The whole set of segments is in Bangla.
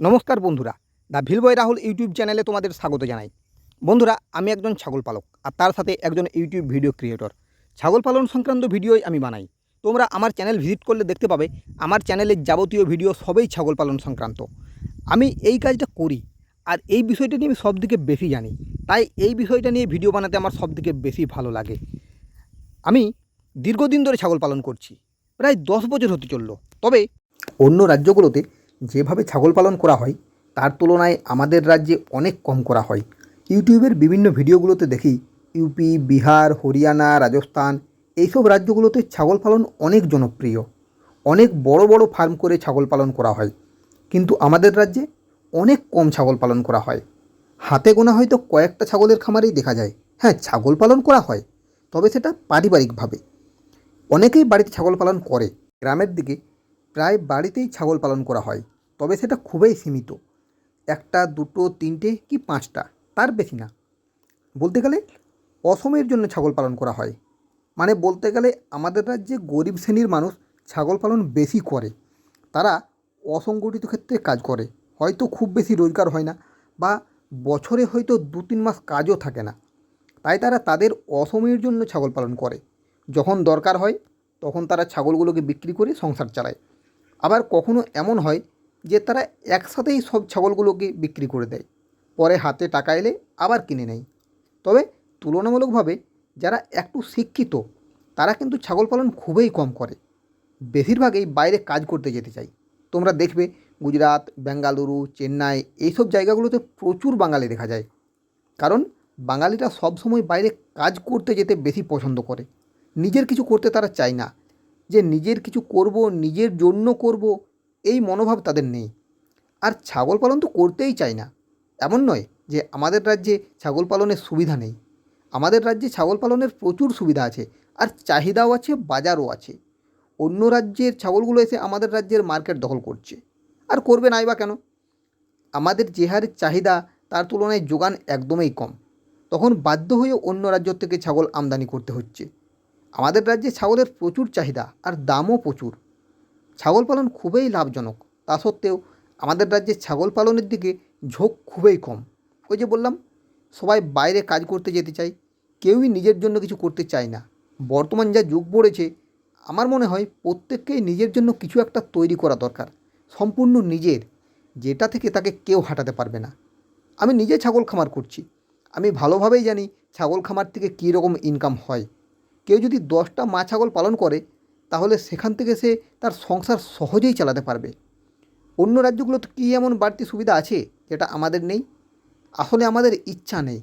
নমস্কার বন্ধুরা, দ্য ভিলবয় রাহুল ইউটিউব চ্যানেলে তোমাদের স্বাগত জানাই। বন্ধুরা, আমি একজন ছাগল পালক আর তার সাথে একজন ইউটিউব ভিডিও ক্রিয়েটর। ছাগল পালন সংক্রান্ত ভিডিওই আমি বানাই। তোমরা আমার চ্যানেল ভিজিট করলে দেখতে পাবে, আমার চ্যানেলের যাবতীয় ভিডিও সবই ছাগল পালন সংক্রান্ত। আমি এই কাজটা করি আর এই বিষয়টা নিয়ে আমি সবথেকে বেশি জানি। তাই এই বিষয়টা নিয়ে ভিডিও বানাতে আমার সবথেকে বেশি ভালো লাগে। আমি দীর্ঘদিন ধরে ছাগল পালন করছি, প্রায় দশ বছর হতে চলল। তবে অন্য রাজ্যগুলোতে যেভাবে ছাগল পালন করা হয়, তার তুলনায় আমাদের রাজ্যে অনেক কম করা হয়। ইউটিউবের বিভিন্ন ভিডিওগুলোতে দেখি ইউপি বিহার, হরিয়ানা, রাজস্থান, এইসব রাজ্যগুলোতে ছাগল পালন অনেক জনপ্রিয়। অনেক বড় বড় ফার্ম করে ছাগল পালন করা হয়। কিন্তু আমাদের রাজ্যে অনেক কম ছাগল পালন করা হয়। হাতে গোনা হয়তো কয়েকটা ছাগলের খামারেই দেখা যায়। হ্যাঁ ছাগল পালন করা হয়, তবে সেটা পারিবারিকভাবে। অনেকেই বাড়িতে ছাগল পালন করে। গ্রামের দিকে প্রায় বাড়িতেই ছাগল পালন করা হয়, তবে সেটা খুবই সীমিত। একটা, দুটো, তিনটে কি পাঁচটা? তার বেশি না। বলতে গেলে অসমের জন্য ছাগল পালন করা হয়। মানে বলতে গেলে আমাদের রাজ্যে গরিব শ্রেণির মানুষ ছাগল পালন বেশি করে। তারা অসংগঠিত ক্ষেত্রে কাজ করে। হয়তো খুব বেশি রোজগার হয় না বা বছরে হয়তো দু তিন মাস কাজও থাকে না। তাই তারা তাদের অসময়ের জন্য ছাগল পালন করে। যখন দরকার হয়, তখন তারা ছাগলগুলোকে বিক্রি করে সংসার চালায়। আবার কখনো এমন হয় যে তারা একসাথেই সব ছাগলগুলোকে বিক্রি করে দেয়। পরে হাতে টাকা এলে আবার কিনে নেয়। তবে তুলনামূলকভাবে যারা একটু শিক্ষিত, তারা কিন্তু ছাগল পালন খুবই কম করে। বেশিরভাগই বাইরে কাজ করতে যেতে চায়। তোমরা দেখবে গুজরাট, বেঙ্গালুরু, চেন্নাই এইসব জায়গাগুলোতে প্রচুর বাঙালি দেখা যায়। কারণ বাঙালিরা সবসময় বাইরে কাজ করতে যেতে বেশি পছন্দ করে। নিজের কিছু করতে তারা চায় না। যে নিজের কিছু করব, নিজের জন্য করব, এই মনোভাব তাদের নেই। আর ছাগল পালন তো করতেই চায় না। এমন নয় যে আমাদের রাজ্যে ছাগল পালনের সুবিধা নেই। আমাদের রাজ্যে ছাগল পালনের প্রচুর সুবিধা আছে আর চাহিদাও আছে, বাজারও আছে। অন্য রাজ্যের ছাগলগুলো এসে আমাদের রাজ্যের মার্কেট দখল করছে। আর করবে নাই বা কেন? আমাদের যে হারে চাহিদা, তার তুলনায় যোগান একদমই কম। তখন বাধ্য হয়ে অন্য রাজ্য থেকে ছাগল আমদানি করতে হচ্ছে। আমাদের রাজ্যে ছাগলের প্রচুর চাহিদা আর দামও প্রচুর। ছাগল পালন খুবই লাভজনক। তা সত্ত্বেও আমাদের রাজ্যে ছাগল পালনের দিকে ঝোঁক খুবই কম। ওই যে বললাম, সবাই বাইরে কাজ করতে যেতে চায়, কেউই নিজের জন্য কিছু করতে চায় না। বর্তমান যা যুগ পড়েছে আমার মনে হয় প্রত্যেককেই নিজের জন্য কিছু একটা তৈরি করা দরকার, সম্পূর্ণ নিজের, যেটা থেকে তাকে কেউ হাঁটাতে পারবে না। আমি নিজে ছাগল খামার করছি। আমি ভালোভাবেই জানি ছাগল খামার থেকে কী রকম ইনকাম হয়। কেউ যদি দশটা মা ছাগল পালন করে, তাহলে সেখান থেকে সে তার সংসার সহজেই চালাতে পারবে। অন্য রাজ্যগুলোতে কী এমন বাড়তি সুবিধা আছে, যেটা আমাদের নেই? আসলে আমাদের ইচ্ছা নেই।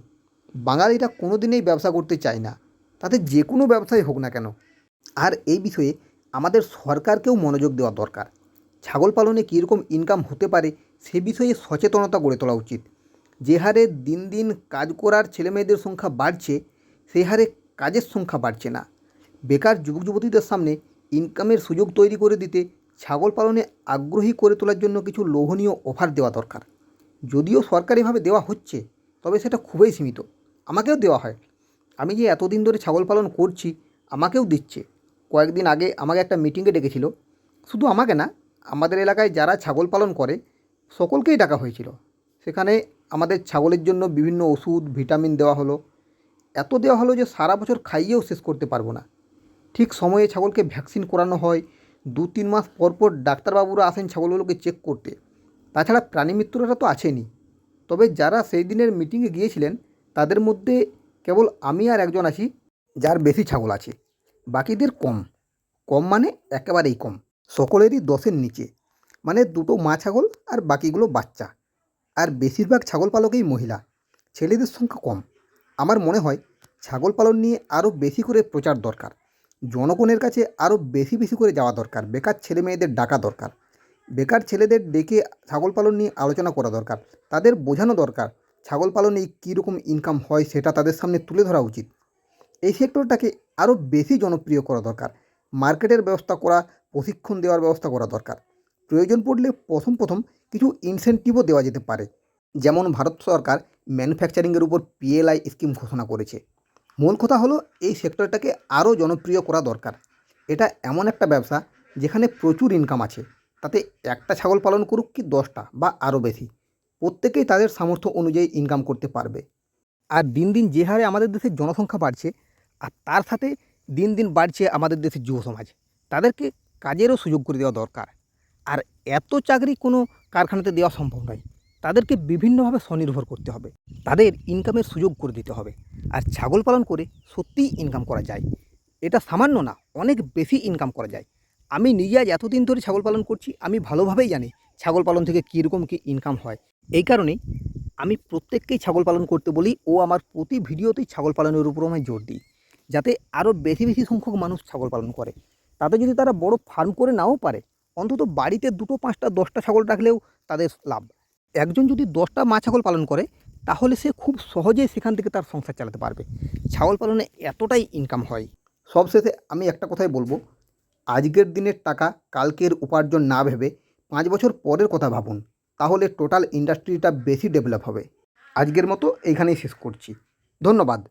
বাঙালিরা কোনো দিনেই ব্যবসা করতে চায় না। তাতে যে কোনো ব্যবসায় হোক না কেন। আর এই বিষয়ে আমাদের সরকারকেও মনোযোগ দেওয়া দরকার। ছাগল পালনে কীরকম ইনকাম হতে পারে, সে বিষয়ে সচেতনতা গড়ে তোলা উচিত। যে হারে দিন দিন কাজ করার ছেলেমেয়েদের সংখ্যা বাড়ছে সেই হারে কাজের সংখ্যা বাড়ছে না। বেকার যুবক যুবতীদের সামনে ইনকামের সুযোগ তৈরি করে দিতে ছাগল পালনে আগ্রহী করে তোলার জন্য কিছু লোভনীয় অফার দেওয়া দরকার। যদিও সরকারিভাবে দেওয়া হচ্ছে, তবে সেটা খুবই সীমিত। আমাকেও দেওয়া হয়। আমি যে এতদিন ধরে ছাগল পালন করছি, আমাকেও দিচ্ছে। কয়েকদিন আগে আমাকে একটা মিটিংয়ে ডেকেছিল। শুধু আমাকে না, আমাদের এলাকায় যারা ছাগল পালন করে, সকলকেই ডাকা হয়েছিল। সেখানে আমাদের ছাগলের জন্য বিভিন্ন ওষুধ, ভিটামিন দেওয়া হলো। এত দেওয়া হলো যে সারা বছর খাইয়েও শেষ করতে পারব না। ঠিক সময়ে ছাগলকে ভ্যাকসিন করানো হয়। দু তিন মাস পর পর ডাক্তারবাবুরা আসেন ছাগলগুলোকে চেক করতে। তাছাড়া প্রাণী মিত্ররা তো আছেনই। তবে যারা সেই দিনের মিটিংয়ে গিয়েছিলেন, তাদের মধ্যে কেবল আমি আর একজন আছি, যার বেশি ছাগল আছে। বাকিদের কম। কম মানে একেবারেই কম। সকলেরই দশের নিচে। মানে দুটো মা ছাগল আর বাকিগুলো বাচ্চা। আর বেশিরভাগ ছাগল পালকেই মহিলা। ছেলেদের সংখ্যা কম। আমার মনে হয় ছাগল পালন নিয়ে আরও বেশি করে প্রচার দরকার। জনগণের কাছে আরও বেশি বেশি করে যাওয়া দরকার। বেকার ছেলে মেয়েদের ডাকা দরকার। বেকার ছেলেদের ডেকে ছাগল পালন নিয়ে আলোচনা করা দরকার। তাদের বোঝানো দরকার ছাগল পালনে কীরকম ইনকাম হয় সেটা তাদের সামনে তুলে ধরা উচিত। এই সেক্টরটাকে আরও বেশি জনপ্রিয় করা দরকার। মার্কেটের ব্যবস্থা করা, প্রশিক্ষণ দেওয়ার ব্যবস্থা করা দরকার। প্রয়োজন পড়লে প্রথম প্রথম কিছু ইনসেন্টিভও দেওয়া যেতে পারে। যেমন ভারত সরকার ম্যানুফ্যাকচারিংয়ের উপর পিএলআই স্কিম ঘোষণা করেছে। মূল কথা হলো, এই সেক্টরটাকে আরও জনপ্রিয় করা দরকার। এটা এমন একটা ব্যবসা যেখানে প্রচুর ইনকাম আছে। তাতে একটা ছাগল পালন করুক কি দশটা বা আরও বেশি। প্রত্যেকেই তাদের সামর্থ্য অনুযায়ী ইনকাম করতে পারবে। আর দিন দিন যে হারে আমাদের দেশের জনসংখ্যা বাড়ছে, আর তার সাথে দিন দিন বাড়ছে আমাদের দেশের যুব সমাজ। তাদেরকে কাজেরও সুযোগ করে দেওয়া দরকার। আর এত চাকরি কোনো কারখানাতে দেওয়া সম্ভব নয়। তাদেরকে বিভিন্নভাবে স্বনির্ভর করতে হবে। তাদের ইনকামের সুযোগ করে দিতে হবে। আর ছাগল পালন করে সত্যিই ইনকাম করা যায়। এটা সামান্য না, অনেক বেশি ইনকাম করা যায়। আমি নিজে আজ এতদিন ধরে ছাগল পালন করছি, আমি ভালোভাবেই জানি ছাগল পালন থেকে কীরকম কী ইনকাম হয়। এই কারণেই আমি প্রত্যেককেই ছাগল পালন করতে বলি, ও আমার প্রতি ভিডিওতেই ছাগল পালনের উপর আমি জোর দিই। যাতে আরও বেশি বেশি সংখ্যক মানুষ ছাগল পালন করে। তাতে যদি তারা বড় ফার্ম করে নাও পারে, অন্তত বাড়িতে দুটো, পাঁচটা, দশটা ছাগল রাখলেও তাদের লাভ। একজন যদি দশটা মা ছাগল পালন করে, তাহলে সে খুব সহজেই সেখান থেকে তার সংসার চালাতে পারবে। ছাগল পালনে এতটাই ইনকাম হয়। সবশেষে আমি একটা কথাই বলব, আজকের দিনের টাকা কালকের উপার্জন না ভেবে পাঁচ বছর পরের কথা ভাবুন, তাহলে টোটাল ইন্ডাস্ট্রিটা বেশি ডেভেলপ হবে। আজকের মতো এইখানেই শেষ করছি। ধন্যবাদ।